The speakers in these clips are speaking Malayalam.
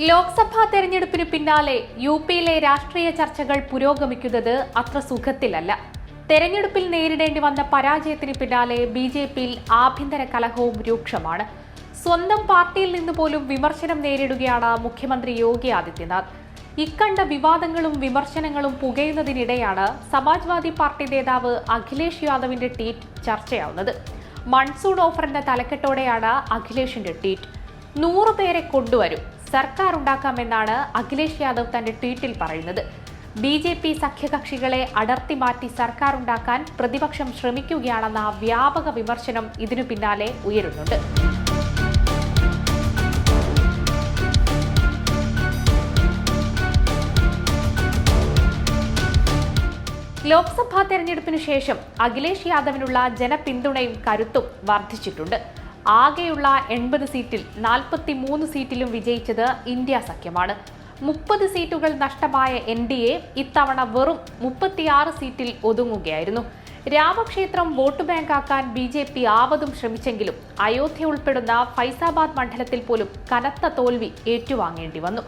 ലോക്സഭാ തെരഞ്ഞെടുപ്പിന് പിന്നാലെ യു പിയിലെ രാഷ്ട്രീയ ചർച്ചകൾ പുരോഗമിക്കുന്നത് അത്ര സുഖത്തിലല്ല. തെരഞ്ഞെടുപ്പിൽ നേരിടേണ്ടി വന്ന പരാജയത്തിന് പിന്നാലെ ബി ജെ പിയിൽ ആഭ്യന്തര കലഹവും രൂക്ഷമാണ്. സ്വന്തം പാർട്ടിയിൽ നിന്ന് പോലും വിമർശനം നേരിടുകയാണ് മുഖ്യമന്ത്രി യോഗി ആദിത്യനാഥ്. ഇക്കണ്ട വിവാദങ്ങളും വിമർശനങ്ങളും പുകയുന്നതിനിടെയാണ് സമാജ്വാദി പാർട്ടി നേതാവ് അഖിലേഷ് യാദവിന്റെ ട്വീറ്റ് ചർച്ചയാവുന്നത്. മൺസൂൺ ഓഫറിന്റെ തലക്കെട്ടോടെയാണ് അഖിലേഷിന്റെ ട്വീറ്റ്. നൂറുപേരെ കൊണ്ടുവരും. സർക്കാർ ഉണ്ടാക്കാമെന്നാണ് അഖിലേഷ് യാദവ് തന്റെ ട്വീറ്റിൽ പറയുന്നത്. ബി ജെ പി സഖ്യകക്ഷികളെ അടർത്തി മാറ്റി സർക്കാർ ഉണ്ടാക്കാൻ പ്രതിപക്ഷം ശ്രമിക്കുകയാണെന്ന വ്യാപക വിമർശനം ഇതിനു പിന്നാലെ ഉയരുന്നുണ്ട്. ലോക്സഭാ തെരഞ്ഞെടുപ്പിനു ശേഷം അഖിലേഷ് യാദവിനുള്ള ജനപിന്തുണയും കരുത്തും വർദ്ധിച്ചിട്ടുണ്ട്. ആകെയുള്ള എൺപത് സീറ്റിൽ നാൽപ്പത്തി മൂന്ന് സീറ്റിലും വിജയിച്ചത് ഇന്ത്യ സഖ്യമാണ്. മുപ്പത് സീറ്റുകൾ നഷ്ടമായ എൻ ഡി എ ഇത്തവണ വെറും മുപ്പത്തിയാറ് സീറ്റിൽ ഒതുങ്ങുകയായിരുന്നു. രാമക്ഷേത്രം വോട്ട് ബാങ്കാക്കാൻ ബി ജെ പി ആവതും ശ്രമിച്ചെങ്കിലും അയോധ്യ ഉൾപ്പെടുന്ന ഫൈസാബാദ് മണ്ഡലത്തിൽ പോലും കനത്ത തോൽവി ഏറ്റുവാങ്ങേണ്ടി വന്നു.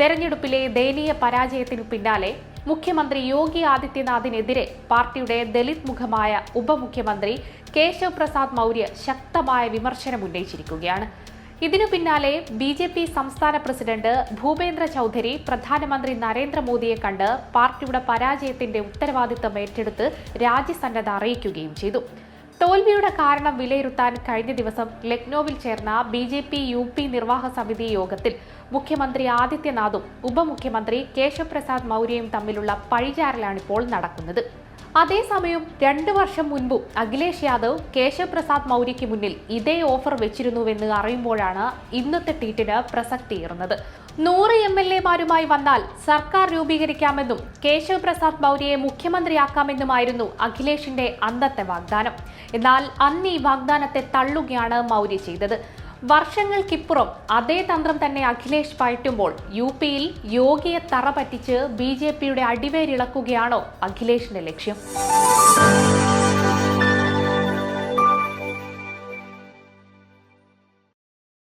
തെരഞ്ഞെടുപ്പിലെ ദയനീയ പരാജയത്തിനു പിന്നാലെ മുഖ്യമന്ത്രി യോഗി ആദിത്യനാഥിനെതിരെ പാർട്ടിയുടെ ദലിത് മുഖമായ ഉപമുഖ്യമന്ത്രി കേശവ് പ്രസാദ് മൗര്യ ശക്തമായ വിമർശനം ഉന്നയിച്ചിരിക്കുകയാണ്. ഇതിനു പിന്നാലെ ബി ജെ പി സംസ്ഥാന പ്രസിഡന്റ് ഭൂപേന്ദ്ര ചൗധരി പ്രധാനമന്ത്രി നരേന്ദ്രമോദിയെ കണ്ട് പാർട്ടിയുടെ പരാജയത്തിന്റെ ഉത്തരവാദിത്തം ഏറ്റെടുത്ത് രാജ്യസന്നദ്ധ അറിയിക്കുകയും ചെയ്തു. തോൽവിയുടെ കാരണം വിലയിരുത്താൻ കഴിഞ്ഞ ദിവസം ലക്നൌവിൽ ചേർന്ന B J P U P നിർവാഹക സമിതി യോഗത്തിൽ മുഖ്യമന്ത്രി ആദിത്യനാഥും ഉപമുഖ്യമന്ത്രി കേശവപ്രസാദ് മൗര്യയും തമ്മിലുള്ള പഴിചാരലാണിപ്പോൾ നടക്കുന്നത്. അതേസമയം രണ്ടു വർഷം മുൻപും അഖിലേഷ് യാദവ് കേശവ് പ്രസാദ് മൗര്യയ്ക്ക് മുന്നിൽ ഇതേ ഓഫർ വെച്ചിരുന്നുവെന്ന് അറിയുമ്പോഴാണ് ഇന്നത്തെ ട്വീറ്റിന് പ്രസക്തിയേറുന്നത് നൂറ് എം എൽ എമാരുമായി വന്നാൽ സർക്കാർ രൂപീകരിക്കാമെന്നും കേശവ് പ്രസാദ് മൗര്യയെ മുഖ്യമന്ത്രിയാക്കാമെന്നുമായിരുന്നു അഖിലേഷിന്റെ അന്നത്തെ വാഗ്ദാനം. എന്നാൽ അന്ന് ഈ വാഗ്ദാനത്തെ തള്ളുകയാണ് മൗര്യ ചെയ്തത്. വർഷങ്ങൾക്കിപ്പുറം അതേ തന്ത്രം തന്നെ അഖിലേഷ് പയറ്റുമ്പോൾ യു പിയിൽ യോഗിയെ തറ പറ്റിച്ച് ബി ജെ പിയുടെ അടിവേരിളക്കുകയാണോ അഖിലേഷിന്റെ ലക്ഷ്യം?